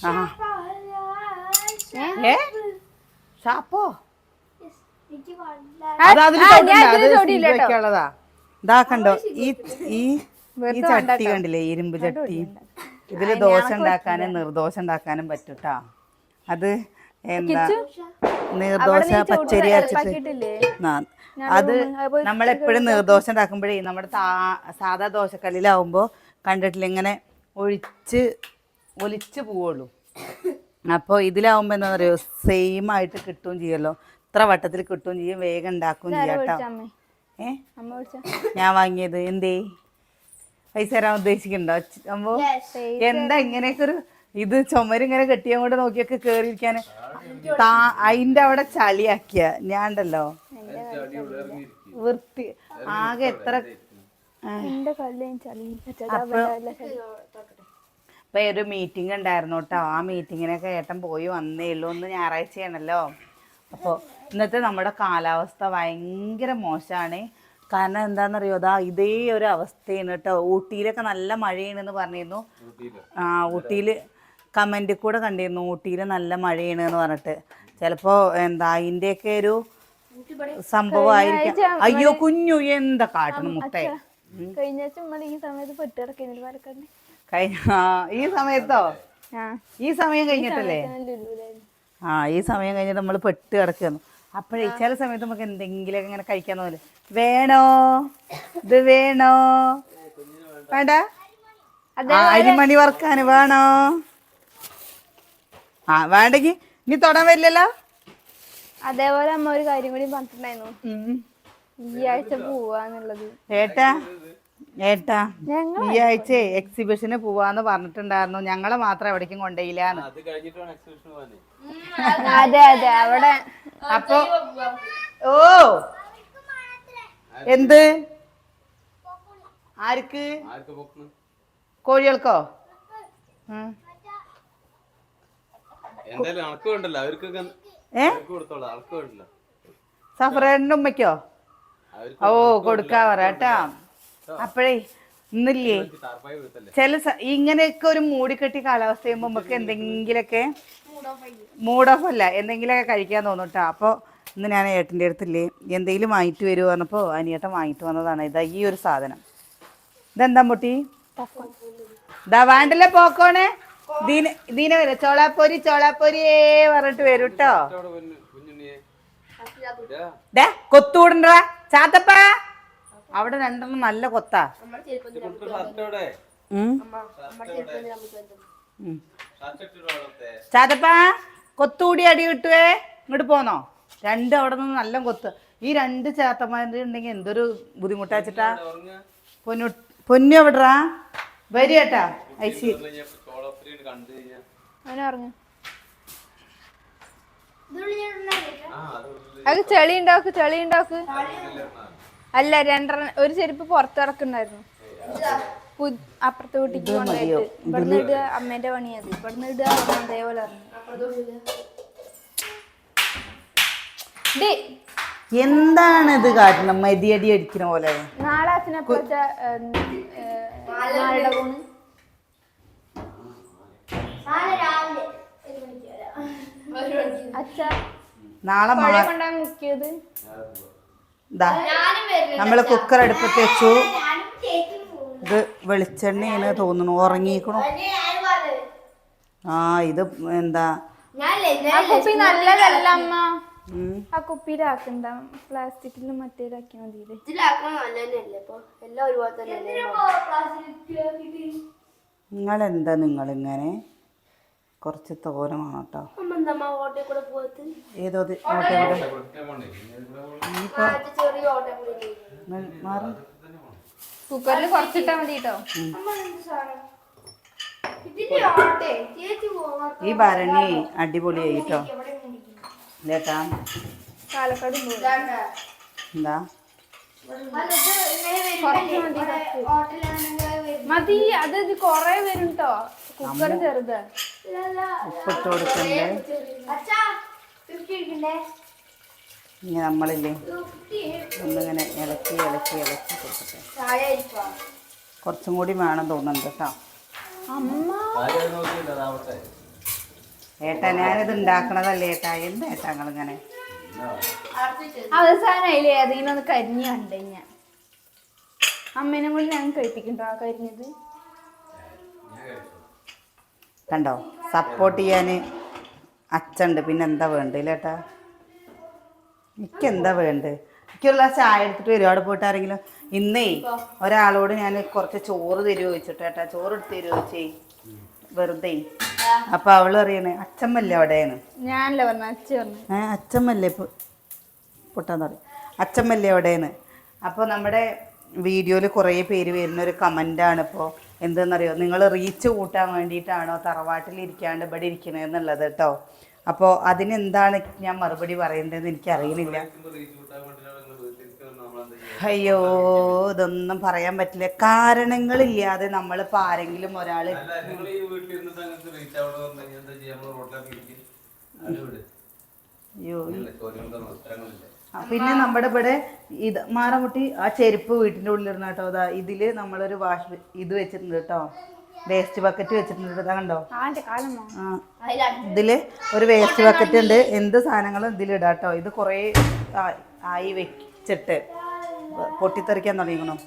ആ ഏ? ഷാപ്പോ അത് ഇതാ കണ്ടോ ഈ ഈ ചട്ടി കണ്ടില്ലേ ഇരുമ്പ് ചട്ടി? ഇതിൽ ദോശ ഉണ്ടാക്കാനും നിർദോശ ഉണ്ടാക്കാനും പറ്റൂട്ടാ. അത് എന്താ? നീർദോശ പച്ചരി അരച്ചിട്ട്. അത് നമ്മളെപ്പോഴും നീർദോശ ഉണ്ടാക്കുമ്പോഴേ നമ്മുടെ സാധാ ദോശക്കല്ലിലാവുമ്പോൾ കണ്ടിട്ടില്ല ഇങ്ങനെ ഒഴിച്ച് ഒലിച്ച് പോവുള്ളൂ. അപ്പോൾ ഇതിലാവുമ്പോൾ എന്താ പറയുക സെയിം ആയിട്ട് കിട്ടുകയും ചെയ്യുമല്ലോ ഇത്ര വട്ടത്തിൽ കിട്ടുകയും ചെയ്യും. വേഗം ഉണ്ടാക്കുകയും ചെയ്യാം കേട്ടോ ഏ? ഞാൻ വാങ്ങിയത്. എന്തേ? പൈസ തരാൻ ഉദ്ദേശിക്കുന്നുണ്ടോ? അമ്മോ എന്താ ഇങ്ങനെയൊക്കെ ഒരു ഇത് ചുമരിങ്ങനെ കെട്ടിയ കൊണ്ട് നോക്കിയൊക്കെ കേറിയിരിക്കാൻ? താ അതിന്റെ അവിടെ ചളിയാക്കിയ. ഞാൻ ഉണ്ടല്ലോ വൃത്തി. ആകെ എത്ര ആ. ഇപ്പൊ ഒരു മീറ്റിംഗ് ഉണ്ടായിരുന്നു കേട്ടോ ആ മീറ്റിങ്ങിനൊക്കെ ഏട്ടൻ പോയി വന്നേ ഉള്ളൂ. ഒന്ന് ഞായറാഴ്ചയാണല്ലോ. അപ്പോൾ ഇന്നത്തെ നമ്മുടെ കാലാവസ്ഥ ഭയങ്കര മോശമാണ് കാരണം എന്താണെന്നറിയോ അതാ ഇതേ ഒരു അവസ്ഥയാണ് കേട്ടോ ഊട്ടിയിലൊക്കെ നല്ല മഴയാണെന്ന് പറഞ്ഞിരുന്നു. ആ ഊട്ടിയിൽ കമന്റിൽ കൂടെ കണ്ടിരുന്നു. ഊട്ടിയിൽ നല്ല മഴയാണ് എന്ന് പറഞ്ഞിട്ട്. ചിലപ്പോൾ എന്താ അതിന്റെയൊക്കെ ഒരു സംഭവമായിരിക്കും അയ്യോ കുഞ്ഞു. എന്താ കാട്ടണം മുട്ടേ കഴിഞ്ഞ ആഴ്ച നമ്മൾ ഈ സമയത്ത് പെട്ടിടക്കുന്നു പാലക്കാടിന്. കഴിഞ്ഞ ഈ സമയത്തോ? ആ. ഈ സമയം കഴിഞ്ഞിട്ടല്ലേ? ആ ഈ സമയം കഴിഞ്ഞിട്ട് നമ്മൾ പെട്ട് കിടക്കുന്നു അപ്പോഴേ ചില സമയത്ത് നമുക്ക് എന്തെങ്കിലുമൊക്കെ ഇങ്ങനെ കഴിക്കാൻ തോന്നില്ല വേണോ? ഇത് വേണോ? വേണ്ട? അരിമണി വറക്കാൻ വേണോ? ആ വേണ്ടെങ്കി ഇനി തൊടാൻ വരില്ലല്ലോ? അതേപോലെ അമ്മ ഒരു കാര്യം കൂടി പറഞ്ഞിട്ടുണ്ടായിരുന്നു. ഈ ആഴ്ച പോവാന്നുള്ളത്. ഏട്ടാ ഏട്ടാ ഈ ആഴ്ച എക്സിബിഷന് പോവാന്ന് പറഞ്ഞിട്ടുണ്ടായിരുന്നു. ഞങ്ങളെ മാത്രം എവിടേക്കും കൊണ്ടുപോയില്ലാന്ന് അത് അതെ അവിടെ അപ്പൊ ഓ എന്ത്? ആർക്ക്? കോഴികൾക്കോ? സഫറേന്റെ ഉമ്മയ്ക്കോ? ഓ കൊടുക്കാ പറയട്ടാ അപ്പഴേ ഇന്നില്ലേ? ചില ഇങ്ങനെയൊക്കെ ഒരു മൂടിക്കെട്ടി കാലാവസ്ഥ ചെയ്യുമ്പോൾ നമുക്ക് എന്തെങ്കിലുമൊക്കെ മൂഡ് ഓഫ് അല്ല എന്തെങ്കിലുമൊക്കെ കഴിക്കാൻ തോന്നുട്ടാ. അപ്പോൾ ഇന്ന് ഞാൻ ഏട്ടന്റെ അടുത്തില്ലേ എന്തെങ്കിലും വാങ്ങിട്ട് വരുമോ പറഞ്ഞപ്പോൾ അനിയേട്ടൻ വാങ്ങിട്ട് വന്നതാണ്. ഇതാ ഈ ഒരു സാധനം. ഇതെന്താ മുട്ടി? ഇതാ വേണ്ടല്ലേ പോക്കോണേ? ദീന ദീന വരും. ചോളാപ്പൊരി ചോളാപ്പൊരിയേ പറഞ്ഞിട്ട് വരും കേട്ടോ കൊത്തൂടണ്ട ചാത്തപ്പ. അവിടെ രണ്ടെണ്ണം നല്ല കൊത്താ. ചാതപ്പാ കൊത്തുകൂടി അടി കിട്ടുവേ. ഇങ്ങോട്ട് പോന്നോ? രണ്ട് അവിടെ നിന്ന് നല്ല കൊത്ത്. ഈ രണ്ട് ചാത്തമാരുടെ ഉണ്ടെങ്കിൽ എന്തൊരു ബുദ്ധിമുട്ടാച്ചിട്ടാ പൊന്നു പൊന്നു എവിടാ വരി കേട്ടാ ഐസി ആ അത് ചെളി ഉണ്ടാക്ക് ചെളി ഉണ്ടാക്ക്. അല്ല രണ്ടെണ്ണം ഒരു ചെരുപ്പ് പുറത്തിറക്കുന്നുണ്ടായിരുന്നു അപ്പുറത്തെ വീട്ടിക്ക് കൊണ്ടുപോയിട്ട് ഇവിടുന്ന് ഇടുക അമ്മേന്റെ പണിയത് ഇവിടുന്ന് ഇടുക അതേപോലെ എന്താണ് ഇത് കാട്ടണം മതിയടി അടിക്കുന്ന പോലെ. നാളെ അച്ഛനെ നാളുടെ പോണ് അച്ഛ നാളെ മഴ പുഴ കൊണ്ടാ മുക്കിയത്. ഇതാ നമ്മൾ കുക്കർ അടുപ്പത്ത് വെച്ചു. ഇത് വെളിച്ചെണ്ണയാണ് തോന്നുന്നു. ഉറങ്ങിക്കണു ആ ഇത് എന്താ? കുപ്പി നല്ലതല്ല അമ്മ. ആ കുപ്പിയിലാക്കണ്ട പ്ലാസ്റ്റിക്കിലും മറ്റേലാക്കിയാൽ മതി ഒരുപോലെ തന്നെയല്ലേ നിങ്ങളെന്താ നിങ്ങളിങ്ങനെ? കുറച്ച് തോരമാണ് കേട്ടോ എന്താ ഏതോ ഓട്ടെ കൂടി മാറ്. കുക്കറിൽ കുറച്ചിട്ടാ മതി കേട്ടോ അമ്മ എന്ത് സാധനം? ഇതിന്റെ ഓട്ടെ ചേച്ചി പോവാ ഈ ഭരണി അടിപൊളിയായി കേട്ടോ പോകും എന്താ മതി അത് ഇത് കൊറേ വരും കേട്ടോ കുക്കർ ചെറുത്. ഉപ്പിട്ട് കൊടുക്കണ്ടേ? ഇനി നമ്മളില്ലേ ഒന്നിങ്ങനെ ഇളക്കി ഇളക്കി ഇളക്കി കൊടുക്കട്ടെ. കുറച്ചും കൂടി വേണം തോന്നുന്നുണ്ട് കേട്ടോ. ഏട്ടാ ഞാനിത് ഉണ്ടാക്കണതല്ലേ ഏട്ടാ? എന്താ ഏട്ടാ നിങ്ങളിങ്ങനെ? അവസാനമായില്ലേ അതിങ്ങനെ ഒന്ന് കരിഞ്ഞ് കണ്ടേ ഞാൻ. അമ്മേനെ കൂടി ഞാൻ കഴിപ്പിക്കണ്ടോ ആ കരിഞ്ഞത്? കണ്ടോ? സപ്പോർട്ട് ചെയ്യാൻ അച്ഛണ്ട് പിന്നെന്താ വേണ്ടില്ല ഏട്ടാ എനിക്ക് എന്താ വേണ്ടത് എനിക്കുള്ള ചായ എടുത്തിട്ട് വരും. അവിടെ പോയിട്ട് ആരെങ്കിലും? ഇന്നേ ഒരാളോട് ഞാൻ കുറച്ച് ചോറ് തരുമോ ചോദിച്ചിട്ട് ഏട്ടാ ചോറ് എടുത്ത് തരുമോ ചോദിച്ചേ. വെറുതെ. അപ്പൊ അവൾ പറയണേ അച്ഛമ്മല്ലേ അവിടെയാണ് ഞാനല്ലേ പറഞ്ഞു അച്ഛ പറഞ്ഞു. ഏ അച്ഛമ്മല്ലേ പൊട്ടാന്ന് പറയും അച്ഛമ്മല്ലേ അവിടെയാണ് അപ്പോൾ നമ്മുടെ വീഡിയോയിൽ കുറേ പേര് വരുന്ന ഒരു കമന്റാണ് ഇപ്പോൾ എന്തെന്നറിയോ? നിങ്ങൾ റീച്ച് കൂട്ടാൻ വേണ്ടിയിട്ടാണോ തറവാട്ടിൽ ഇരിക്കാണ്ട് ഇവിടെ ഇരിക്കണതെന്നുള്ളത് കേട്ടോ. അപ്പോൾ അതിനെന്താണ് ഞാൻ മറുപടി പറയേണ്ടതെന്ന് എനിക്കറിയുന്നില്ല അയ്യോ ഇതൊന്നും പറയാൻ പറ്റില്ല. കാരണങ്ങളില്ലാതെ നമ്മളിപ്പോൾ ആരെങ്കിലും ഒരാൾ പിന്നെ നമ്മുടെ ഇവിടെ ഇത് മാറമുട്ടി ആ ചെരുപ്പ് വീട്ടിന്റെ ഉള്ളിലിരുന്ന കേട്ടോ. അതാ ഇതിൽ നമ്മളൊരു വാഷ് ഇത് വെച്ചിട്ടുണ്ട് കേട്ടോ. വേസ്റ്റ് ബക്കറ്റ് വെച്ചിട്ടുണ്ട് അതാ ഇതാ കണ്ടോ? ഇതിൽ ഒരു വേസ്റ്റ് ബക്കറ്റ് ഉണ്ട്. എന്ത് സാധനങ്ങളും ഇതിലിടാം കേട്ടോ. ഇത് കുറേ ആയി വെച്ചിട്ട് പൊട്ടിത്തെറിക്കാൻ തുടങ്ങിക്കണം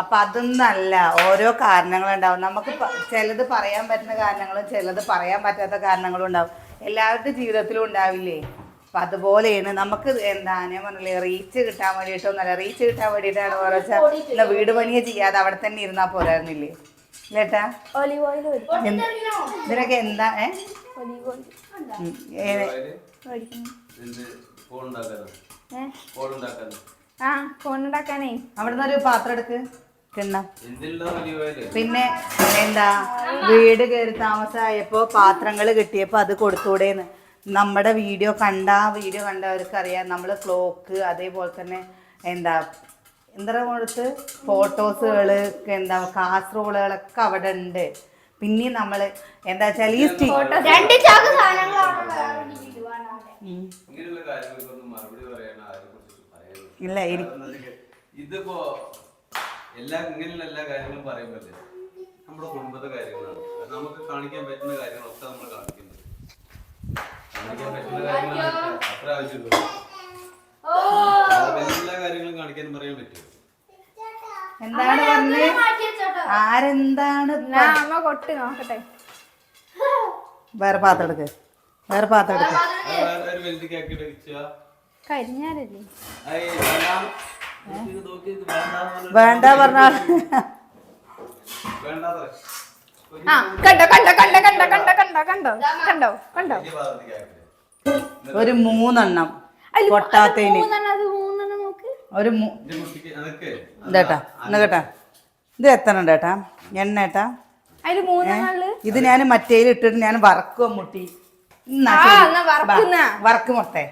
അപ്പം അതൊന്നല്ല ഓരോ കാരണങ്ങളും കാരണങ്ങളുണ്ടാവും നമുക്ക് ചിലത് പറയാൻ പറ്റുന്ന കാരണങ്ങളും ചിലത് പറയാൻ പറ്റാത്ത കാരണങ്ങളും ഉണ്ടാവും. എല്ലാവരുടെ ജീവിതത്തിലും ഉണ്ടാവില്ലേ? അപ്പം അതുപോലെയാണ് നമുക്ക് എന്താ ഞാൻ പറഞ്ഞില്ലേ റീച്ച് കിട്ടാൻ വേണ്ടിയിട്ടൊന്നല്ല റീച്ച് കിട്ടാൻ വേണ്ടിയിട്ടാണ് പറഞ്ഞാൽ വീട് പണിയെ ചെയ്യാതെ അവിടെ തന്നെ ഇരുന്നാൽ പോരായിരുന്നില്ലേ? ഇല്ലേട്ടാ ഒലിവ് ഓയിൽ ഇതിനൊക്കെ എന്താ ഏ? Olive oil. ആ ഫോണുണ്ടാക്കാനേ. അവിടുന്ന് ഒരു പാത്രം എടുക്ക് പിന്നെ എന്താ? വീട് കയറി താമസമായപ്പോ പാത്രങ്ങൾ കിട്ടിയപ്പോ അത് കൊടുത്തൂടേന്ന് നമ്മുടെ വീഡിയോ കണ്ട വീഡിയോ കണ്ടവർക്ക് അറിയാം നമ്മൾ ക്ലോക്ക് അതേപോലെ തന്നെ എന്താ ഇന്ദ്രമുഴത്ത് ഫോട്ടോസുകൾ എന്താ കാസറോളുകളൊക്കെ അവിടെ ഉണ്ട് പിന്നെ നമ്മൾ എന്താ വെച്ചാൽ ഈ രണ്ട് ചാക്ക് ഇല്ല ഇതിപ്പോ എല്ലാ ഇങ്ങനെയുള്ള എല്ലാ കാര്യങ്ങളും പറയുമ്പോഴേ നമ്മുടെ കുടുംബത്തെ കാര്യങ്ങളാണ്. നമുക്ക് കാണിക്കാൻ പറ്റുന്ന കാര്യങ്ങളൊക്കെ നമ്മൾ കാണിക്കുന്നത് കാണിക്കാൻ പറ്റുന്ന കാര്യങ്ങളാണ് അത്ര ആവശ്യമുള്ളൂ. എല്ലാ കാര്യങ്ങളും കാണിക്കാൻ പറയാൻ പറ്റും. എന്താണ് പറഞ്ഞത് ആരെന്താണ് അമ്മ കൊട്ട് നോക്കട്ടെ. വേറെ പാത്രം എടുക്ക്. വേറെ പാത്രം എടുക്ക്. കരിഞ്ഞാലല്ലേ? വേണ്ട. പറഞ്ഞാൽ കണ്ടോ കണ്ടോ കണ്ടോ കണ്ടോ കണ്ടോ കണ്ടോ കണ്ടോ കണ്ടോ. ഒരു മൂന്നെണ്ണം. പൊട്ടാത്തേന് ഒരു ഇതേട്ടാ എന്നേട്ടാ ഇത് എത്തണം ഏട്ടാ എണ്ണ ഏട്ടാ ഇത് ഞാൻ മറ്റേയിൽ ഇട്ടിട്ട് ഞാൻ വറക്കുക മുട്ടി. വറക്ക് മുത്തേ.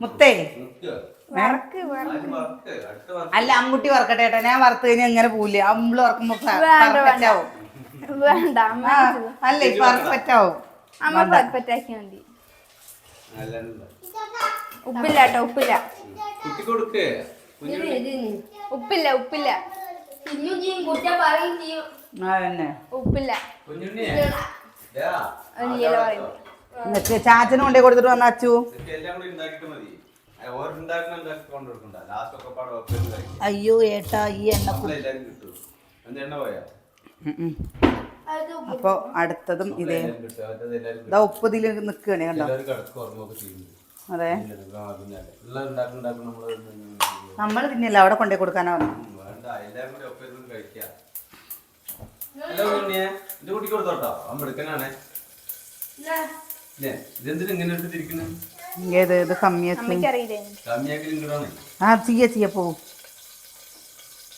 മുത്തേ? അല്ല അമ്മുട്ടി വറക്കട്ടെ ഏട്ടാ ഞാൻ വറുത്ത് കഴിഞ്ഞാൽ ഇങ്ങനെ പോവില്ല? അമ്മൾ വറക്കുമ്പോ അല്ലേ പെർഫെക്റ്റ് ആവും അമ്മ മതി. ഉപ്പില്ല കേട്ടോ ഉപ്പില്ല. ഉപ്പില്ല ഉപ്പില്ല. ഉപ്പില്ല. എന്നിട്ട് കൊണ്ടേ കൊടുത്തിട്ട് വന്ന അച്ചു? അയ്യോ ഏട്ടാ ഈ എണ്ണ അപ്പൊ അടുത്തതും ഇതേ. ഉപ്പ് ഇതിൽ നിക്കണേ കണ്ടോ? അതെ. നമ്മൾ തിന്നില്ല അവിടെ കൊണ്ടേ കൊടുക്കാനാ ഇത് ആ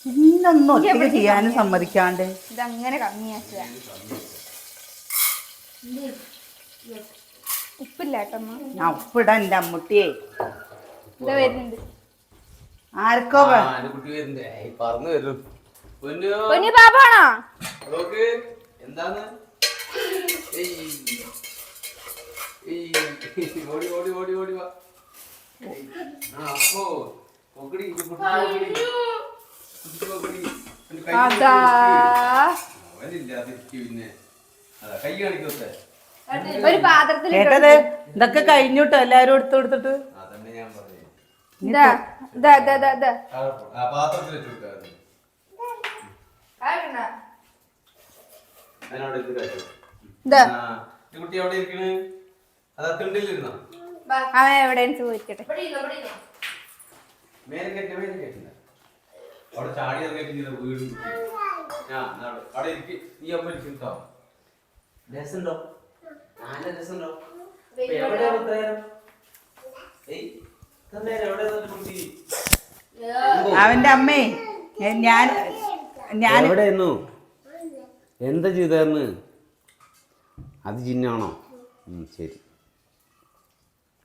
ഇന്നൊന്നും ഒറ്റ ചെയ്യാനും സമ്മതിക്കാണ്ട്. ഇതങ്ങനെ കമ്മിയാക്കുക. ഉപ്പില്ല ഞാൻ ഉപ്പിടാ എന്റെ അമ്മൂട്ടിയെ. ആർക്കോ പറഞ്ഞു പാപ്പാണോ? എന്താണ്? ഓടി ഓടി ഓടി ഓടി വാ. പിന്നെ. കൈ കാണിക്കത്തെ ഒരു പാത്രത്തിൽ കേട്ടത് ഇതൊക്കെ കഴിഞ്ഞിട്ടോ എല്ലാരും എടുത്തു കൊടുത്തിട്ട്. അതന്നെ ഞാൻ പറഞ്ഞു. ഇതാ ഇതാ ഇതാ ഇതാ എവിടെ ചോദിക്കട്ടെ അവിടെ ചാടി ഇറങ്ങിയിട്ട് ഇങ്ങനെ വീട് ആ അവിടെ. നീ രസമുണ്ടോ രസമുണ്ടോ എവിടെയാ അവന്റെ അമ്മേ ഞാൻ ഞാൻ എവിടെയായിരുന്നു എന്താ ചെയ്തായിരുന്നു അത് ചിഹ്നാണോ ഉം, ശരി.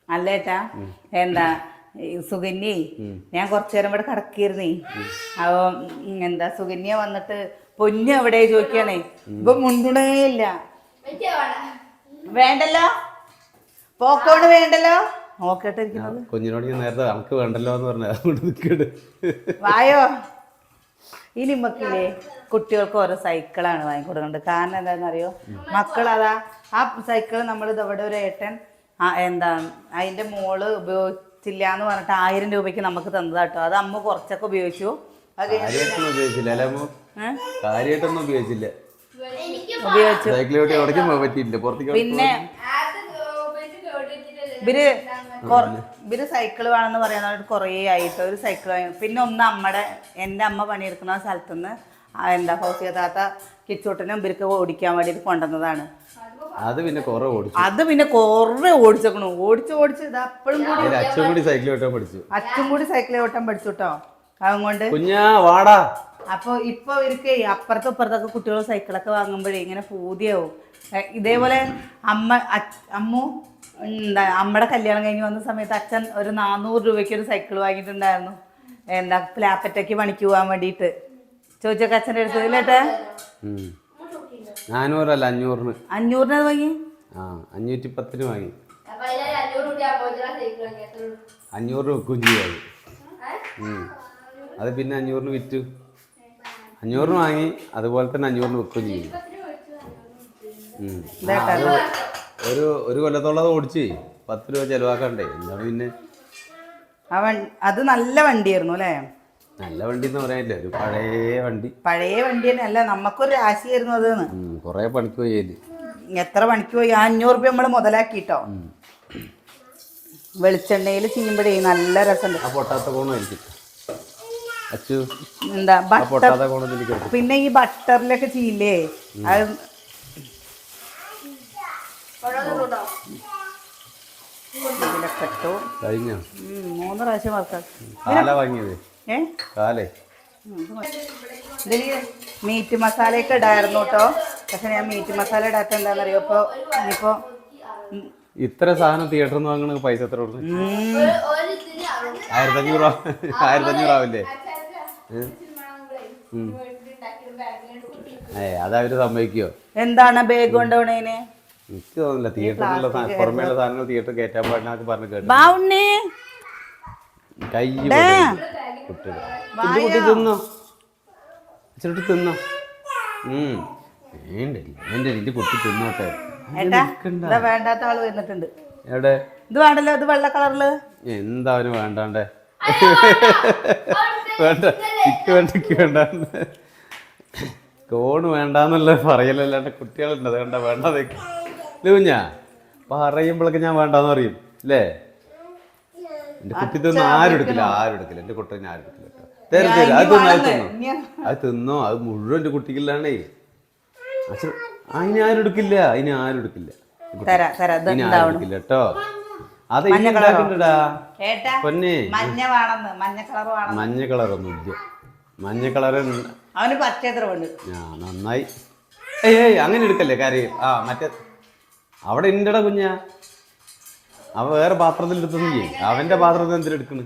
അല്ലേട്ടാ എന്താ സുകന്യേ ഞാൻ കുറച്ചു നേരം ഇവിടെ കിടക്കിയിരുന്നേ അപ്പൊ എന്താ സുകന്യ വന്നിട്ട് പൊന്നു എവിടെ ചോദിക്കണേ? ഇപ്പൊ മുണ്ടുണേ ഇല്ല. വേണ്ടല്ലോ? പോക്കോണ് വേണ്ടല്ലോ? നോക്കട്ടെ ഇരിക്കുന്നത് കുഞ്ഞിനോട് ഞാൻ നേരത്തെ നമുക്ക് വേണ്ടല്ലോ എന്ന് പറഞ്ഞു അതുകൊണ്ട് വായോ? ഇനി മക്കില്ലേ കുട്ടികൾക്ക് ഓരോ സൈക്കിളാണ് വാങ്ങിക്കൊടുക്കുന്നത്. കാരണം എന്താണെന്നറിയോ? മക്കളതാ ആ സൈക്കിൾ നമ്മൾ ഇതവിടെ ഒരു ഏട്ടൻ എന്താ അതിന്റെ മോൾ ഉപയോഗിച്ചില്ല എന്ന് പറഞ്ഞിട്ട് ആയിരം രൂപയ്ക്ക് നമുക്ക് തന്നതാട്ടോ. അത് അമ്മ കുറച്ചൊക്കെ ഉപയോഗിച്ചു. അത് ഉപയോഗിച്ചില്ല? കാര്യമായിട്ടൊന്നും ഉപയോഗിച്ചു പിന്നെ. ഇവർ ഇവർ സൈക്കിൾ വേണമെന്ന് പറയുന്ന കുറേ ആയിട്ട് ഒരു സൈക്കിൾ വാങ്ങി. പിന്നെ ഒന്ന് അമ്മയുടെ എന്റെ അമ്മ പണിയെടുക്കുന്ന സ്ഥലത്തുനിന്ന് എന്താ ഫൗസിയ താത്ത കിച്ചോട്ടിനും ഇവർക്ക് ഓടിക്കാൻ വേണ്ടിയിട്ട് കൊണ്ടുവന്നതാണ്. അത് പിന്നെ കുറെ ഓടിച്ചു. അത് പിന്നെ കുറെ ഓടിച്ചേക്കണു. ഓടിച്ച് ഓടിച്ച് ഇത് അപ്പോഴും കൂടി അച്ഛൻ കൂടി സൈക്കിൾ ഓട്ടം പഠിച്ചു. അച്ഛൻ കൂടി സൈക്കിൾ ഓട്ടം പഠിച്ചു കേട്ടോ അതുകൊണ്ട് കുഞ്ഞാ വാടാ. അപ്പോൾ ഇപ്പൊ ഇവർക്ക് അപ്പുറത്തും ഇപ്പുറത്തൊക്കെ കുട്ടികൾ സൈക്കിളൊക്കെ വാങ്ങുമ്പോഴേ ഇങ്ങനെ പൂതിയാവും. ഇതേപോലെ അമ്മ അമ്മു എന്താ അമ്മയുടെ കല്യാണം കഴിഞ്ഞ് വന്ന സമയത്ത് അച്ഛൻ ഒരു നാനൂറ് രൂപയ്ക്ക് ഒരു സൈക്കിൾ വാങ്ങിയിട്ടുണ്ടായിരുന്നു. എന്താ പ്ലാപ്പറ്റയ്ക്ക് പണിക്ക് പോകാൻ വേണ്ടിയിട്ട്. ചോദിച്ചൊക്കെ അച്ഛന്റെ അടുത്ത് ഇല്ലേട്ടെ. നാനൂറല്ല അഞ്ഞൂറിന്. അഞ്ഞൂറിന് അത് വാങ്ങി? ആ അഞ്ഞൂറ്റി പത്തിന് വാങ്ങി. അപ്പൊ അഞ്ഞൂറ് രൂപ? അപ്പോഴത്തേനും അത് പിന്നെ അഞ്ഞൂറിന് വിറ്റു. അഞ്ഞൂറിന് വാങ്ങി അതുപോലെ തന്നെ അഞ്ഞൂറിന് വിൽക്കുകയും ചെയ്യും ഒരു ഒരു കൊല്ലത്തോളം അത് ഓടിച്ച് പത്ത് രൂപ ചെലവാക്കണ്ടേ. എന്താണ് പിന്നെ? അത് നല്ല വണ്ടിയായിരുന്നു അല്ലേ? നല്ല വണ്ടി എന്ന് പറയാനില്ല. ഒരു പഴയ വണ്ടി. പഴയ വണ്ടി തന്നെ. അല്ല നമുക്കൊരു ആശയായിരുന്നു അതെന്ന്. കുറെ പണിക്ക് പോയി എത്ര പണിക്ക് പോയി? ആ അഞ്ഞൂറ് രൂപ നമ്മൾ മുതലാക്കിട്ടോ. വെളിച്ചെണ്ണയിൽ ചെയ്യുമ്പോഴേ നല്ല രസമുണ്ട്. ആ പൊട്ടാത്ത കോണായിരിക്കും. അച്ചു എന്താ ബട്ടർ പിന്നെ ഈ ബട്ടറിലൊക്കെ ചെയ്യില്ലേ? അത് മൂന്ന് പ്രാവശ്യം മീറ്റ് മസാലയൊക്കെ ഇടായിരുന്നു കേട്ടോ പക്ഷെ ഞാൻ മീറ്റ് മസാല ഇടാത്ത എന്താണെന്നറിയോ? ഇപ്പോൾ ഇനിയിപ്പോൾ ഇത്ര സാധനം തിയേറ്ററിൽ നിന്ന് വാങ്ങണ പൈസ എത്ര കൊടുക്കും ആയിരത്തഞ്ഞൂറ് ഒരു ഏ? അത് അവർ സമ്മതിക്കോ? എന്താണ് ബാഗ് കൊണ്ടുപോണേന് എനിക്ക് തോന്നുന്നില്ല തിയേറ്ററിലുള്ള പുറമേയുള്ള സാധനങ്ങൾ തിയേറ്റർ കയറ്റാൻ പാടിനൊക്കെ പറഞ്ഞു കേട്ടു കൈ കുട്ടികൾ കുട്ടി കുട്ടി തിന്നോ? ഇച്ചിരി വേണ്ടില്ല കുട്ടി തിന്നോട്ടെ. വേണ്ടാത്ത ആൾ വന്നിട്ടുണ്ട് എവിടെ? ഇത് വേണ്ടല്ലോ ഇത് വെള്ള കളറിൽ? എന്താ അവന് വേണ്ടാണ്ടേ? വേണ്ട ഇക്ക് വേണ്ട ഇക്ക് വേണ്ട. കോണ് വേണ്ടാന്നുള്ള പറയലല്ലാണ്ട് കുട്ടികളുണ്ട് അത് കണ്ട വേണ്ടാതൊക്കെ ലൂഞ്ഞാ പറയുമ്പോഴൊക്കെ ഞാൻ വേണ്ടാന്ന് പറയും അല്ലേ എന്റെ കുട്ടി തിന്നു ആരും എടുക്കില്ല ആരും എടുക്കില്ല. എന്റെ കുട്ടി ഞാൻ ആരും എടുക്കില്ല തരത്തില്ല തരും തരും അത് തിന്നോ അത് തിന്നോ. അത് തിന്നോ അത് മുഴുവൻ എന്റെ കുട്ടിക്കില്ലാണേ അച്ഛൻ അതിന് ആരും എടുക്കില്ല അതിന് ആരും എടുക്കില്ല. ആരും എടുക്കില്ല കേട്ടോ. അത് ഉണ്ടാക്കണ്ടടാ പൊന്നെ. മഞ്ഞ വേണമെന്ന് മഞ്ഞ കളർ വേണം മഞ്ഞ കളറൊന്നും ഇല്ല. മഞ്ഞ കളർ അവന് ആ നന്നായി. ഏയ് ഏയ് അങ്ങനെ എടുക്കല്ലേ കാര്യം ആ മറ്റേ അവിടെ ഉണ്ടടാ കുഞ്ഞ. അവ വേറെ പാത്രത്തിൽ എടുത്തൊന്നില്ലേ അവന്റെ പാത്രത്തിൽ എന്തിനെടുക്കണ്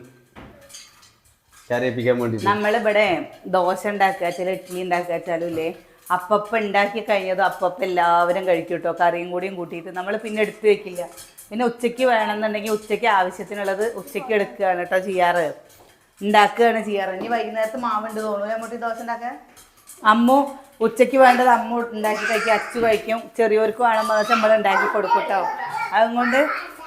കരയിപ്പിക്കാൻ വേണ്ടിട്ട്. നമ്മളിവിടെ ദോശ ഉണ്ടാക്കുക ചില ഇഡ്ഡലി ഉണ്ടാക്കുക വെച്ചാലും ഇല്ലേ? അപ്പപ്പം ഉണ്ടാക്കി കഴിഞ്ഞത് അപ്പപ്പം എല്ലാവരും കഴിക്കും കേട്ടോ. കറിയും കൂടിയും കൂട്ടിയിട്ട്. നമ്മൾ പിന്നെ എടുത്തു വെക്കില്ല. പിന്നെ ഉച്ചയ്ക്ക് വേണമെന്നുണ്ടെങ്കിൽ ഉച്ചയ്ക്ക് ആവശ്യത്തിനുള്ളത് ഉച്ചയ്ക്ക് എടുക്കുകയാണ് കേട്ടോ ചെയ്യാറ്. ഉണ്ടാക്കുകയാണ് ചെയ്യാറ്. ഇനി വൈകുന്നേരത്ത് മാവുണ്ട് തോന്നുന്നു. അങ്ങോട്ട് ദോശ ഉണ്ടാക്കാൻ? അമ്മു ഉച്ചയ്ക്ക് വേണ്ടത് അമ്മ ഉണ്ടാക്കി കഴിക്കും അച്ചു കഴിക്കും. ചെറിയവർക്ക് വേണമെന്ന് വെച്ചാൽ നമ്മൾ ഉണ്ടാക്കി കൊടുക്കും കേട്ടോ. അതുകൊണ്ട്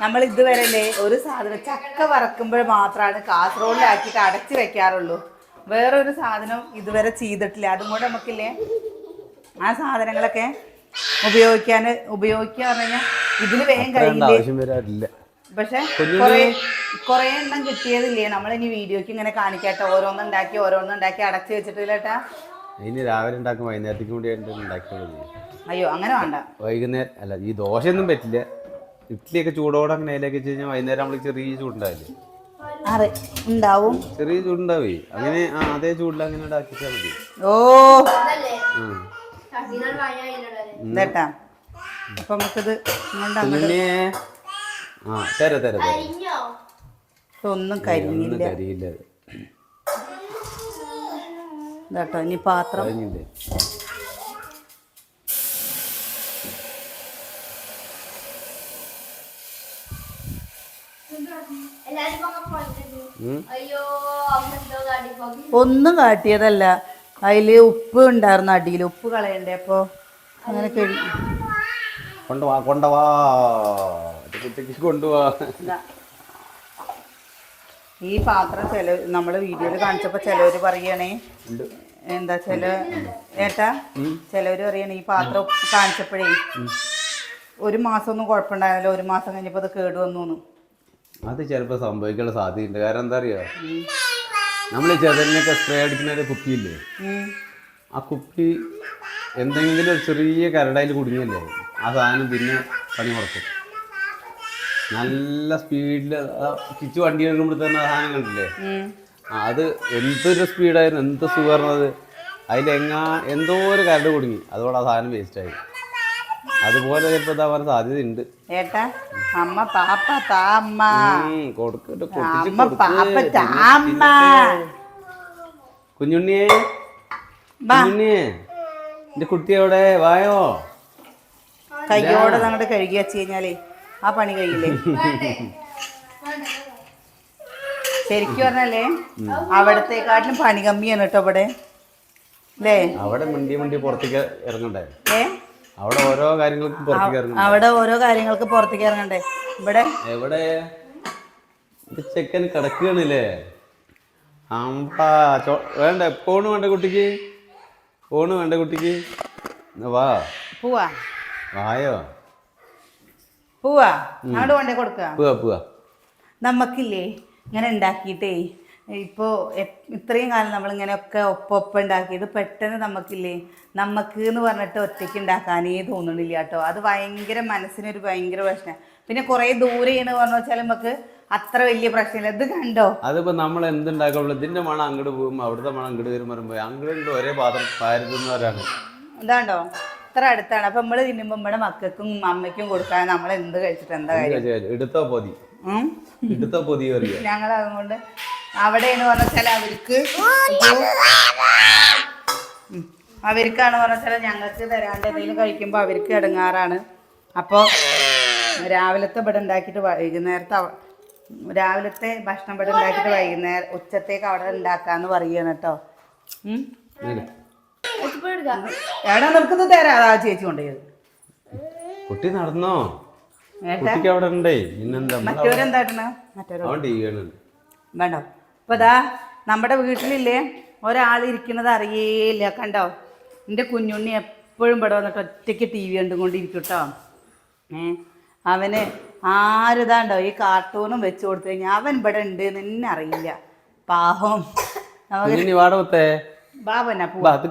നമ്മൾ ഇതുവരെ അല്ലേ ഒരു സാധനം ചക്ക വറക്കുമ്പോൾ മാത്രമാണ് കാസർഗോഡിലാക്കിയിട്ട് അടച്ച് വെക്കാറുള്ളൂ. വേറൊരു സാധനം ഇതുവരെ ചെയ്തിട്ടില്ല. അതും കൂടെ നമുക്കില്ലേ? ആ സാധനങ്ങളൊക്കെ ഉപയോഗിക്കാൻ ഉപയോഗിക്കുക പറഞ്ഞു കഴിഞ്ഞാൽ ഇതിൽ വേഗം കഴിയില്ല പക്ഷെ കുറേ കുറെ എണ്ണം കിട്ടിയതില്ലേ? നമ്മളിനി വീഡിയോക്ക് ഇങ്ങനെ കാണിക്കട്ടെ. ഓരോന്നുണ്ടാക്കി ഉണ്ടാക്കി ഓരോന്നും ഉണ്ടാക്കി അടച്ചു വെച്ചിട്ടില്ലേട്ടാ ഇനി രാവിലെ ഉണ്ടാക്കും വൈകുന്നേരത്തേക്ക് കൂടി ആയിട്ട് ഉണ്ടാക്കിയാൽ അയ്യോ അങ്ങനെ വേണ്ട. വൈകുന്നേരം അല്ല ഈ ദോശയൊന്നും പറ്റില്ല. ഇഡ്ഡലിയൊക്കെ ചൂടോടെ അങ്ങനെ അതിലേക്ക് വെച്ച് കഴിഞ്ഞാൽ വൈകുന്നേരം നമ്മൾ ചെറിയ ചൂടുണ്ടാവില്ലേ? അറി ഉണ്ടാവും. ചെറിയ ചൂടുണ്ടാവേ. അങ്ങനെ അതേ ചൂടിൽ അങ്ങനെ ഉണ്ടാക്കിച്ചാൽ മതി. ഓ. ഇതേട്ടാ. അപ്പൊ നമുക്കിത് ഇങ്ങോട്ട് ആ തരാം തരാം ഒന്നും ഒന്നും കരിഞ്ഞില്ല. കരിയില്ല അത്. ഇതാട്ടോ ഇനി പാത്രം. ഒന്നും കാട്ടിയതല്ല. അതിൽ ഉപ്പ് ഉണ്ടായിരുന്നു അടിയിൽ ഉപ്പ് കളയണ്ടേ അപ്പൊ? അങ്ങനെ കഴിഞ്ഞു കൊണ്ടുവാ കൊണ്ടുവാ. കൊണ്ടുവാ. ഈ പാത്രം ചില നമ്മൾ വീഡിയോയിൽ കാണിച്ചപ്പോ ചിലവര് പറയണേ. എന്താ ചില ഏട്ടാ ചിലവര് പറയണേ ഈ പാത്രം കാണിച്ചപ്പോഴേ. ഒരു മാസം ഒന്നും കുഴപ്പമുണ്ടായിരുന്നില്ല. ഒരു മാസം കഴിഞ്ഞപ്പോ അത് കേടുവന്നു. അത് ചിലപ്പോൾ സംഭവിക്കാനുള്ള സാധ്യതയുണ്ട്. കാരണം എന്താ അറിയോ? നമ്മൾ ചെതലിനൊക്കെ സ്പ്രേ അടിക്കുന്ന ഒരു കുപ്പിയില്ലേ? ആ കുപ്പി എന്തെങ്കിലും ഒരു ചെറിയ കരടയിൽ കുടുങ്ങിയല്ലേ? ആ സാധനം പിന്നെ പണി മുടക്കും. നല്ല സ്പീഡിൽ കിച്ചു വണ്ടി എടുക്കുമ്പോൾ തന്നെ ആ സാധനം കണ്ടില്ലേ? അത് എന്തൊരു സ്പീഡായിരുന്നു എന്ത് സുഖമായിരുന്നത് അതിലെങ്ങാ എന്തോ ഒരു കരട് കുടുങ്ങി. അതോടെ ആ സാധനം വേസ്റ്റായി അതുപോലെ ചിലപ്പോൾ ഇതാവാൻ സാധ്യതയുണ്ട്. ഏട്ടാ അമ്മ പാപ്പ താമ്മ. കൊടുക്കട്ടെ, അമ്മ പാപ്പ താമ്മ. കുഞ്ഞുണ്ണിയെ. കുഞ്ഞുണ്ണിയെ എന്റെ കുട്ടി എവിടെ? വായോ? കയ്യോടെ അങ്ങോട്ട് കഴുകി വെച്ച് കഴിഞ്ഞാലേ ആ പണി കഴിയില്ലേ? ശരിക്കും പറഞ്ഞല്ലേ അവിടത്തെക്കാട്ടിലും പണി കമ്മിയാണ് കേട്ടോ ഇവിടെ. അല്ലേ അവിടെ മുണ്ടി മുണ്ടി പുറത്തേക്ക് ഇറങ്ങണ്ടേ? ഏ? അവിടെ ഓരോ കാര്യങ്ങൾക്കും പുറത്തേക്ക് ഇറങ്ങണ്ടേ അവിടെ ഓരോ കാര്യങ്ങൾക്ക് പുറത്തേക്ക് ഇറങ്ങണ്ടേ ഇവിടെ? എവിടെ? ചെക്കൻ കിടക്കുകയാണല്ലേ? വേണ്ട ഫോണ് വേണ്ട കുട്ടിക്ക്. ഫോണ് വേണ്ട കുട്ടിക്ക്. വാ. പോവാ. വായോ? പോവാ. അങ്ങോട്ട് കൊണ്ടേ കൊടുക്കുക പോവാ പോവാ. നമുക്കില്ലേ ഇങ്ങനെ ഉണ്ടാക്കിയിട്ടേ ഇപ്പോൾ ഇത്രയും കാലം നമ്മളിങ്ങനെയൊക്കെ ഒപ്പൊപ്പം ഉണ്ടാക്കിയത് പെട്ടെന്ന് നമുക്കില്ലേ നമുക്ക് എന്ന് പറഞ്ഞിട്ട് ഒറ്റയ്ക്ക് ഉണ്ടാക്കാനേ തോന്നണില്ല കേട്ടോ. അത് ഭയങ്കര മനസ്സിനൊരു ഭയങ്കര പ്രശ്നം. പിന്നെ കുറേ ദൂരെയാണ് പറഞ്ഞു വെച്ചാൽ നമുക്ക് അത്ര വലിയ പ്രശ്നമില്ല. ഇത് കണ്ടോ? അതിപ്പോ നമ്മൾ എന്തുണ്ടാക്കുള്ളൂ ഇതിന്റെ മണം അങ്ങോട്ട് പോകുമ്പോ അവിടുത്തെ മണം അങ്ങോട്ട് വരും പറയുമ്പോ അങ്ങോട്ട് ഒരേ പാത്രം പാരുന്നവരാണ് ഇതാണ്ടോ? ഇത്ര അടുത്താണ്. അപ്പൊ നമ്മൾ തിന്നുമ്പോ നമ്മുടെ മക്കൾക്കും അമ്മയ്ക്കും കൊടുക്കാൻ നമ്മൾ എന്ത് കഴിച്ചിട്ട് എന്താ കാര്യം? എടുത്തോ പൊതി? എടുത്തോ പൊതി ഞങ്ങൾ അതുകൊണ്ട് അവിടെയെന്ന് പറഞ്ഞാൽ അവർക്ക് അവർക്കാണ് പറഞ്ഞാൽ ഞങ്ങൾക്ക് തരാണ്ട് എന്തെങ്കിലും കഴിക്കുമ്പോൾ അവർക്ക് ഇടങ്ങാറാണ്. അപ്പോൾ രാവിലത്തെ ഇവിടെ ഉണ്ടാക്കിയിട്ട് വൈകുന്നേരത്തെ രാവിലത്തെ ഭക്ഷണം ഇവിടെ ഉണ്ടാക്കിയിട്ട് വൈകുന്നേരം ഉച്ചത്തേക്ക് അവിടെ ഉണ്ടാക്കാന്ന് പറയുകയാണ് കേട്ടോ. എടാ നമുക്ക് തരാം. ആ ചേച്ചി കൊണ്ടുപോയത്. കുട്ടി നടന്നോ? കുട്ടിക്ക് അവിടെ ഉണ്ടേ. പിന്നെന്താ മറ്റവരോ? വേണ്ട? ഇപ്പൊ ദാ നമ്മുടെ വീട്ടിലില്ലേ ഒരാൾ ഇരിക്കുന്നത് അറിയേയില്ല. കണ്ടോ? എന്റെ കുഞ്ഞുണ്ണി എപ്പോഴും ഇവിടെ വന്നിട്ട് ഒറ്റയ്ക്ക് ടി വി കണ്ടും കൊണ്ടിരിക്കും കേട്ടോ ഏ? അവന് ആരുതാണ്ടോ ഈ കാർട്ടൂണും വെച്ച് കൊടുത്തു കഴിഞ്ഞാൽ അവൻ ഇവിടെ ഉണ്ട് നിന്നെ അറിയില്ല. പാഹം ഇത്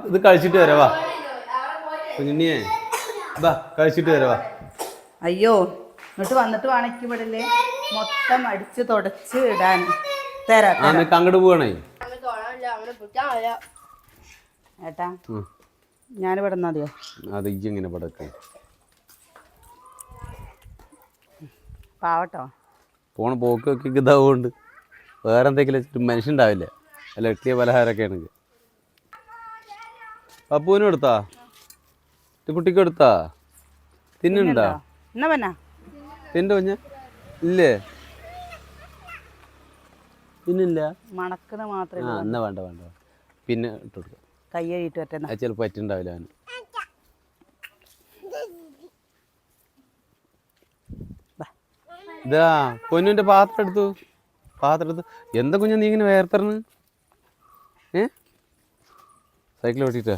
ഇത് കഴിച്ചിട്ട് കുഞ്ഞുണ്ണിയെ ബാ കഴിച്ചിട്ട് അയ്യോ എന്നിട്ട് വന്നിട്ട് വേണമെങ്കിൽ ഇവിടെ മൊത്തം അടിച്ച് തുടച്ച് ഇടാൻ. തരാം ആ നിനക്ക് അങ്ങോട്ട് പോകണേ അമ്മ തൊഴാനില്ല ഏട്ടാ ഉം. ഞാനിവിടെ മതിയോ? അത് ഇജ്ജ് ഇങ്ങനെ പടക്കെ. പാവട്ടോ? പോണ പോക്കൊക്കെ ഇതാവുകൊണ്ട് വേറെ എന്തെങ്കിലും മനുഷ്യൻ ഉണ്ടാവില്ല? അല്ല എട്ടിയ പലഹാരമൊക്കെ ആണെങ്കിൽ പപ്പുവിനും എടുത്താ ഇത് കുട്ടിക്ക് എടുത്താ തിന്നുണ്ടോ എന്നാ പന്നാ കുഞ്ഞ? ഇല്ലേ? തിന്നില്ല മണക്കുന്ന മാത്രമേ ആ എന്നാ വേണ്ട വേണ്ട പിന്നെ ഇട്ട് കൊടുക്കാം. കൈ കഴിയിട്ട് പറ്റുന്ന അത് ചിലപ്പോൾ പറ്റുണ്ടാവില്ല അവന്. ഇതാ പൊന്നുവിന്റെ പാത്രം എടുത്തു. പാത്രം എടുത്തു. എന്താ കുഞ്ഞാ നീ ഇങ്ങനെ വേർത്തറന്ന് ഏ? സൈക്കിൾ ഓട്ടിട്ടാ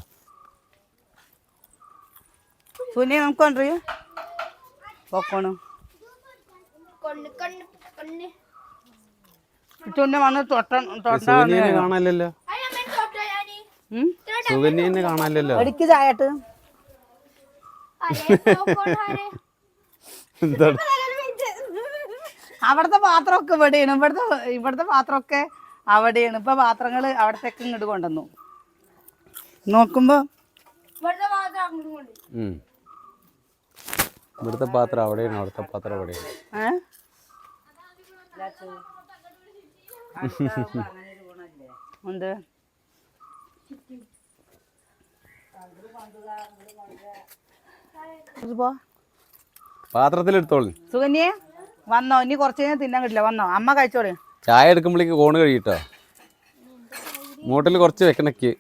സുനി നമുക്ക് കൊണ്ടുവരൂ. പോക്കോണു. കണ്ണ് കണ്ണ് കണ്ണ് ചുന്നെ വന്ന് തൊട്ട തൊട്ട സുകന്യനെ കാണാനില്ലല്ലോ. സുകന്യനെ കാണാനില്ലല്ലോ? അടിക്ക് ചായട്ട്. എന്താണ് അവിടുത്തെ പാത്രമൊക്കെ ഇവിടെയാണ്. ഇവിടുത്തെ ഇവിടുത്തെ പാത്രമൊക്കെ അവിടെയാണ്. ഇപ്പൊ പാത്രങ്ങൾ അവിടത്തേക്ക് ഇങ്ങോട്ട് കൊണ്ടുവന്നു. നോക്കുമ്പോ. ഇവിടുത്തെ പാത്രം അവിടെയാണ്. അവിടുത്തെ പാത്രം അവിടെയാണ്. ഏ? എന്ത്. പാത്രത്തിലെടുത്തോളൂ. സുകന്യെ വന്നോ. ഇനി കുറച്ച് കഴിഞ്ഞാൽ തിന്നാൻ കിട്ടില്ല. വന്നോ. അമ്മ കഴിച്ചോളൂ. ചായ എടുക്കുമ്പോഴേക്ക് കോണ് കഴിയിട്ടോ മൂട്ടിൽ കുറച്ച് വെക്കണക്ക്.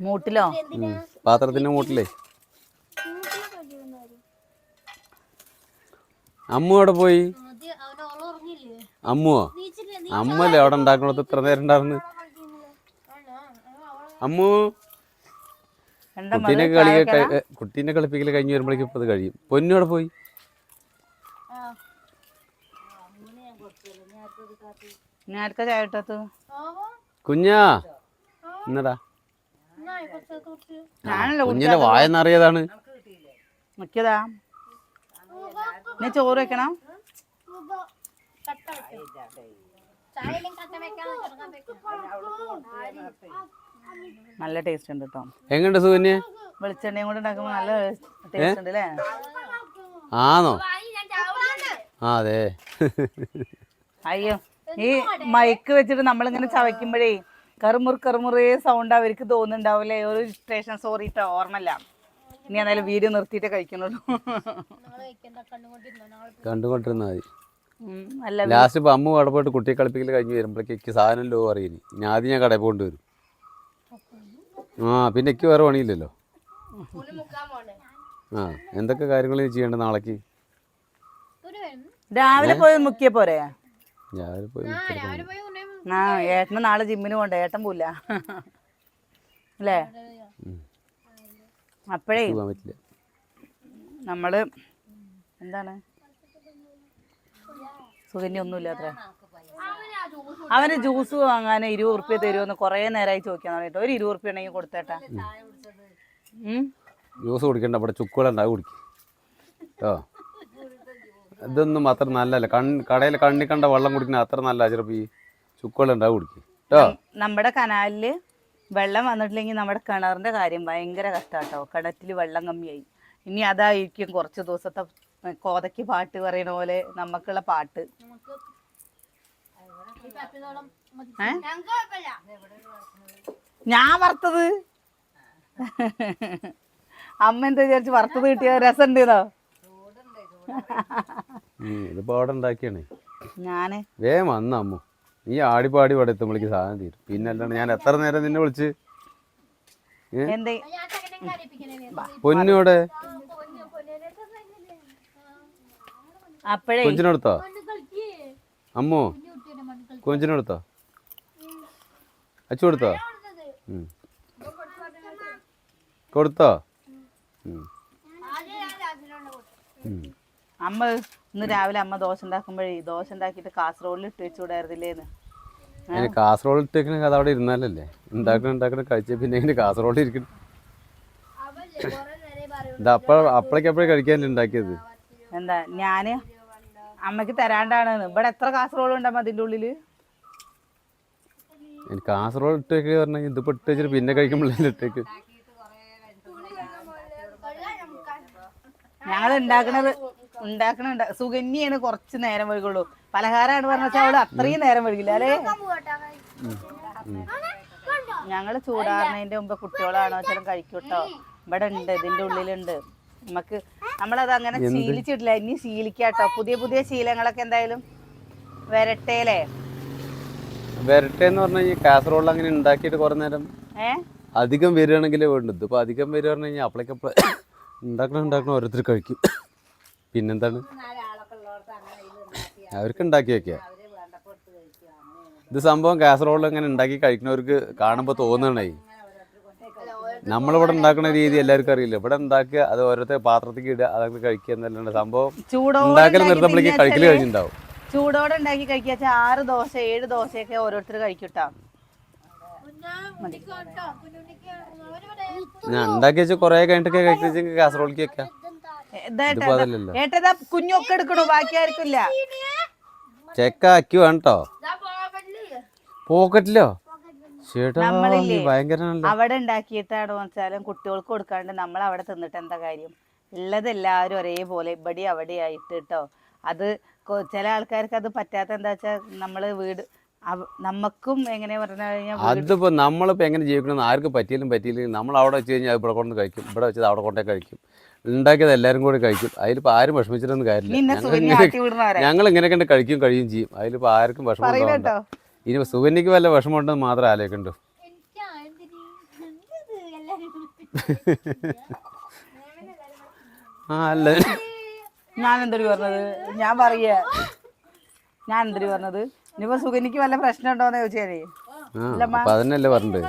മൂട്ടിലോ. പാത്രത്തിന്റെ മൂട്ടിലേ. അമ്മു അവിടെ പോയി? അമ്മുവോ? അമ്മല്ലേ അവിടെ ഉണ്ടാക്കണത്? ഇത്ര നേരം ഉണ്ടായിരുന്നു. അമ്മു കുട്ടീനെ കളി കുട്ടീനെ കളിപ്പിക്കൽ കഴിഞ്ഞ് വരുമ്പോഴേക്കും ഇപ്പൊ അത് കഴിയും. പൊന്നു അവിടെ പോയി. കുഞ്ഞാ എന്നടാ കുഞ്ഞിന്റെ വായ നിറയതാണ്. നിക്കതാ നീ ചോറ് വെക്കണം. നല്ല ടേസ്റ്റ് ഉണ്ട് കേട്ടോ എങ്ങനെയുണ്ട് സുകന്യ? വെളിച്ചെണ്ണയും കൂടെ ഉണ്ടാക്കുമ്പോൾ നല്ല ടേസ്റ്റ് ഉണ്ട് അല്ലേ ആണോ അതെ. അയ്യോ ഈ മൈക്ക് വെച്ചിട്ട് നമ്മളിങ്ങനെ ചവയ്ക്കുമ്പോഴേ കറുമുർ കറുമുറേ സൗണ്ട് അവർക്ക് തോന്നുന്നുണ്ടാവില്ലേ ഒരു സ്റ്റേഷൻ സോറി കേട്ടോ ഓർമ്മല്ല ഇനി എന്തായാലും വീഡിയോ നിർത്തിയിട്ടേ കഴിക്കുന്നുള്ളൂ. കണ്ടുകൊണ്ടിരുന്നാ മതി. ലാസ്റ്റ് ഇപ്പൊ അമ്മ അവിടെ പോയിട്ട് കുട്ടിയെ കളിപ്പിക്കൽ കഴിഞ്ഞ് വരുമ്പോഴേക്ക് സാധനം ലോ അറിയിനി ഞാൻ ആദ്യം ഞാൻ കടയിൽ പോകേണ്ടി വരും. ആ പിന്നെ എനിക്ക് വേറെ പണിയില്ലല്ലോ. ആ എന്തൊക്കെ കാര്യങ്ങൾ ചെയ്യേണ്ടത് നാളേക്ക്? രാവിലെ പോയി മുക്കിയ പോരെ? രാവിലെ പോയി. ആ ഏട്ടന് നാളെ ജിമ്മിന് പോണ്ടേ? ഏട്ടൻ പോല അല്ലേ. അപ്പോഴേ നമ്മൾ എന്താണ്? സുകന്യ ഒന്നുമില്ലാത്ര അവന് ജ്യൂസ് വാങ്ങാൻ ഇരുപത് ഉറുപ്പ്യ തരുമെന്ന് കുറേ നേരമായി ചോദിക്കാൻ തുടങ്ങിട്ട് ഒരു ഇരുപത് ഉറുപ്പ്യ ഉണ്ടെങ്കിൽ കൊടുത്തേട്ടാ. ജ്യൂസ് കുടിക്കണ്ട അവിടെ ചുക്കുകളുണ്ടാവും കുടിക്കും. ഇതൊന്നും അത്ര നല്ലല്ല കണ് കടയിൽ കണ്ണി കണ്ട വെള്ളം കുടിക്കുന്ന അത്ര നല്ല ചിലപ്പോൾ ഈ ചുക്കുകളുണ്ടാവും കുടിക്കും. കേട്ടോ? നമ്മുടെ കനാലിൽ വെള്ളം വന്നിട്ടില്ലെങ്കിൽ നമ്മുടെ കിണറിന്റെ കാര്യം ഭയങ്കര കഷ്ടാട്ടോ. കിണറ്റിൽ വെള്ളം കമ്മിയായി. ഇനി അതായിരിക്കും കുറച്ച് ദിവസത്തെ കോതയ്ക്ക് പാട്ട് പറയണ പോലെ നമുക്കുള്ള പാട്ട്. ഞാൻ വറുത്തത്. അമ്മ എന്താ വിചാരിച്ചു വറുത്തത് കിട്ടിയ രസം അവിടെ ഉണ്ടാക്കിയാണേ ഞാൻ. വേഗം വന്ന അമ്മു. നീ ആടിപ്പാടി ഇവിടെ എത്തുമ്പോഴേക്ക് സാധനം തീരും. പിന്നെ അല്ലാണ്ട് ഞാൻ എത്ര നേരം നിന്നെ വിളിച്ച്? പൊന്നോടെ? അപ്പോഴേ. കൊഞ്ചിനെടുത്തോ? അമ്മോ കൊഞ്ചിനെടുത്തോ? അച്ചു കൊടുത്തോ. കൊടുത്തോ അമ്മ ഇന്ന് രാവിലെ അമ്മ ദോശ ഉണ്ടാക്കുമ്പോഴേ ദോശ ഉണ്ടാക്കിയിട്ട് കാസർഗോഡിൽ ഇട്ട് വെച്ചുകൂടായിരുന്നില്ലേന്ന് കാസർഗോഡ് ഇട്ടേക്കണ കഥ അവിടെ ഇരുന്നാലല്ലേ? ഉണ്ടാക്കണ ഉണ്ടാക്കണ കഴിച്ച പിന്നെ എങ്ങനെ കാസർഗോഡ് ഇരിക്കണം. അവല്ലേ കുറെ നേരം പറയും ഇത് അപ്പഴ അപ്പളേക്കപ്പോഴേ കഴിക്കാനല്ലേ ഉണ്ടാക്കിയത്? എന്താ ഞാൻ? അമ്മയ്ക്ക് തരാണ്ടാണ് ഇവിടെ എത്ര കാസർഗോഡ് ഉണ്ടാവും അതിന്റെ ഉള്ളിൽ? എനിക്ക് കാസർഗോഡ് ഇട്ടേക്ക് പറഞ്ഞാൽ ഇതിപ്പോ ഇട്ട് വെച്ചിട്ട് പിന്നെ കഴിക്കുമ്പോഴല്ലേ ഇട്ടേക്ക്. ഞങ്ങൾ ഉണ്ടാക്കണത് ഉണ്ടാക്കണ സുഗന്യാണ് കുറച്ച് നേരം വൈകുള്ളൂ. പലഹാരമാണ് പറഞ്ഞാൽ അവിടെ അവൾ അത്രയും നേരം വൈകില്ല അല്ലേ? ഞങ്ങൾ ചൂടാറുന്നതിന്റെ മുമ്പ് കുട്ടികളാണോ ചില കഴിക്കൂട്ടോ ഇവിടെ ഉണ്ട് ഇതിന്റെ ഉള്ളിലുണ്ട്. നമുക്ക് നമ്മളത് അങ്ങനെ ശീലിച്ചിട്ടില്ല. ഇനി ശീലിക്കാട്ടോ. പുതിയ പുതിയ ശീലങ്ങളൊക്കെ എന്തായാലും വരട്ടേലേ? വരട്ടെ എന്ന് പറഞ്ഞാൽ ഈ കാസർഗോഡിൽ അങ്ങനെ ഉണ്ടാക്കിയിട്ട് കുറെ നേരം അധികം വരികയാണെങ്കിലേ വേണ്ടത് ഇതിപ്പോൾ അധികം വരിക പറഞ്ഞു കഴിഞ്ഞാൽ അപ്പളേക്കപ്പളെ ഉണ്ടാക്കണം ഉണ്ടാക്കണം ഓരോരുത്തർ കഴിക്കും. പിന്നെന്താണ്? അവർക്ക് ഉണ്ടാക്കി വെക്കുക. ഇത് സംഭവം കാസർഗോഡിൽ അങ്ങനെ ഉണ്ടാക്കി കഴിക്കുന്നവർക്ക് കാണുമ്പോൾ തോന്നണേ. നമ്മളിവിടെ ഉണ്ടാക്കുന്ന രീതി എല്ലാവർക്കും അറിയില്ല? ഇവിടെ ഉണ്ടാക്കുക അത് ഓരോരുത്തർ പാത്രത്തേക്ക് ഇടുക അതൊക്കെ കഴിക്കുക എന്നല്ലാണ്ട് സംഭവം. ചൂടോടെ ഉണ്ടാക്കൽ ഉണ്ടാക്കി നിർത്തുമ്പോഴേക്ക് കഴിക്കൽ കഴിഞ്ഞിട്ടുണ്ടാവും. ചൂടോടെ ഉണ്ടാക്കി കഴിക്കാച്ച ആറ് ദോശ ഏഴ് ദോശയൊക്കെ ഓരോരുത്തർ കഴിക്കൂട്ടാ. ഞാൻ ഉണ്ടാക്കി വെച്ച് കൊറേ കഴിഞ്ഞിട്ടൊക്കെ കഴിക്കുന്ന കാസർഗോഡിലേക്ക് വെക്കാം. ഏട്ടതാ കുഞ്ഞൊക്കെ എടുക്കണോ ബാക്കി ആർക്കില്ല ചെക്ക അക്കി വേണ്ടോ പോക്കറ്റിലോ? നമ്മളില്ലേ? അവിടെ ഉണ്ടാക്കിയിട്ടാണ് വെച്ചാലും കുട്ടികൾക്ക് കൊടുക്കാണ്ട് നമ്മൾ അവിടെ തിന്നിട്ട് എന്താ കാര്യം? ഉള്ളത് എല്ലാവരും ഒരേപോലെ ഇവിടെ അവിടെ ആയിട്ട് കേട്ടോ അത് ചില ആൾക്കാർക്ക് അത് പറ്റാത്ത എന്താ വെച്ചാൽ നമ്മൾ വീട് നമുക്കും എങ്ങനെ പറഞ്ഞു കഴിഞ്ഞാൽ അതിപ്പോ നമ്മളിപ്പോ എങ്ങനെ ജീവിക്കണം ആർക്ക് പറ്റിയാലും പറ്റിയില്ലെങ്കിൽ നമ്മൾ അവിടെ വെച്ച് കഴിഞ്ഞാൽ ഇവിടെ കൊണ്ട് കഴിക്കും. ഇവിടെ വെച്ചത് അവിടെ കൊണ്ടേ കഴിക്കും. ഉണ്ടാക്കിയത് എല്ലാവരും കൂടി കഴിക്കും. അതിലിപ്പോ ആരും വിഷമിച്ചിട്ടൊന്നും കാര്യമില്ല. ഞങ്ങൾ ഇങ്ങനെ- കണ്ട് കഴിക്കും കഴിയും ചെയ്യും. അതിലിപ്പോ ആർക്കും വിഷമം ഇനി സുവന്യക്ക് വല്ല വിഷമമുണ്ടെന്ന് മാത്രം ആലോചിക്കണ്ടു? ആ അല്ല. ഞാൻ എന്തൊരു പറഞ്ഞത്? ഞാൻ പറയ. ഞാൻ എന്തൊരു പറഞ്ഞത്? ഇനിയിപ്പോ സുഖനിക്ക് വല്ല പ്രശ്നം ഉണ്ടോന്ന് ചോദിച്ചേ അതന്നെയല്ലേ പറഞ്ഞത്?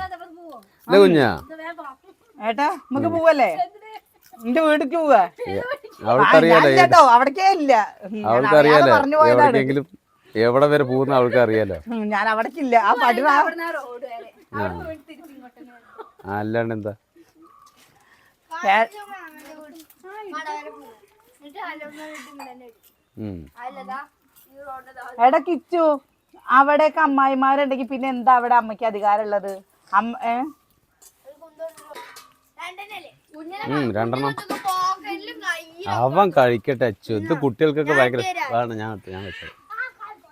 അല്ലേ കുഞ്ഞാ. ഏട്ടാ നമുക്ക് പോവല്ലേ? എന്റെ വീട്ടിക്ക് പോവാ? അവൾക്കറിയാലോ അവിടേക്കേ ഇല്ല. അവൾക്കറിയാലോ പറഞ്ഞു പോയതാണ്. എവിടേക്കെങ്കിലും എവിടെ വരെ പോകുന്ന ആൾക്കാർ അറിയാലോ ഞാൻ അവിടേക്കില്ല. ആ പടി റോഡ് വരെ ആ. അല്ലാണ്ട് എന്താ. എടാ കിച്ചു അവിടെയൊക്കെ അമ്മായിമാരുണ്ടെങ്കിൽ പിന്നെ എന്താ അവിടെ അമ്മയ്ക്ക് അധികാരമുള്ളത്? അമ്മ ഏ? ഉം, രണ്ടെണ്ണം. അവൻ കഴിക്കട്ടെ അച്ചു. ഇത് കുട്ടികൾക്കൊക്കെ ഭയങ്കര വേണം ഞാൻ ഞാൻ വെച്ചത്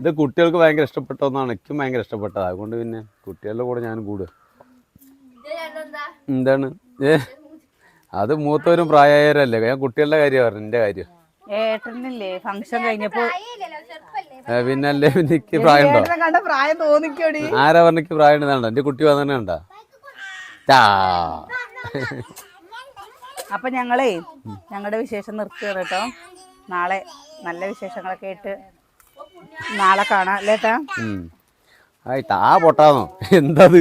ഇത് കുട്ടികൾക്ക് ഭയങ്കര ഇഷ്ടപ്പെട്ട ഒന്നാണ്. എനിക്കും ഭയങ്കര ഇഷ്ടപ്പെട്ടത്. അതുകൊണ്ട് പിന്നെ കുട്ടികളുടെ കൂടെ ഞാൻ കൂടുക. എന്താണ്? ഏ? അത് മൂത്തവരും പ്രായമായവരല്ലേ? ഞാൻ കുട്ടികളുടെ കാര്യം പറഞ്ഞു എന്റെ കാര്യം. ഏട്ടനില്ലേ? ഫംഗ്ഷൻ കഴിഞ്ഞപ്പോ പിന്നല്ലേ എനിക്ക് പ്രായമുണ്ടോ? പ്രായം തോന്നിക്കോടി. ആരാ പറഞ്ഞിക്ക് പ്രായം ഉണ്ടോ എന്റെ കുട്ടി വന്നെ അപ്പൊ ഞങ്ങളേ ഞങ്ങളുടെ വിശേഷം നിർത്തുകയാണ് കേട്ടോ. നാളെ നല്ല വിശേഷങ്ങളൊക്കെ ആയിട്ട് നാളെ കാണാം അല്ലേട്ടാ ആയി താ പൊട്ടാന്നോ. എന്തത്?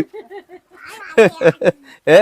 ഏ?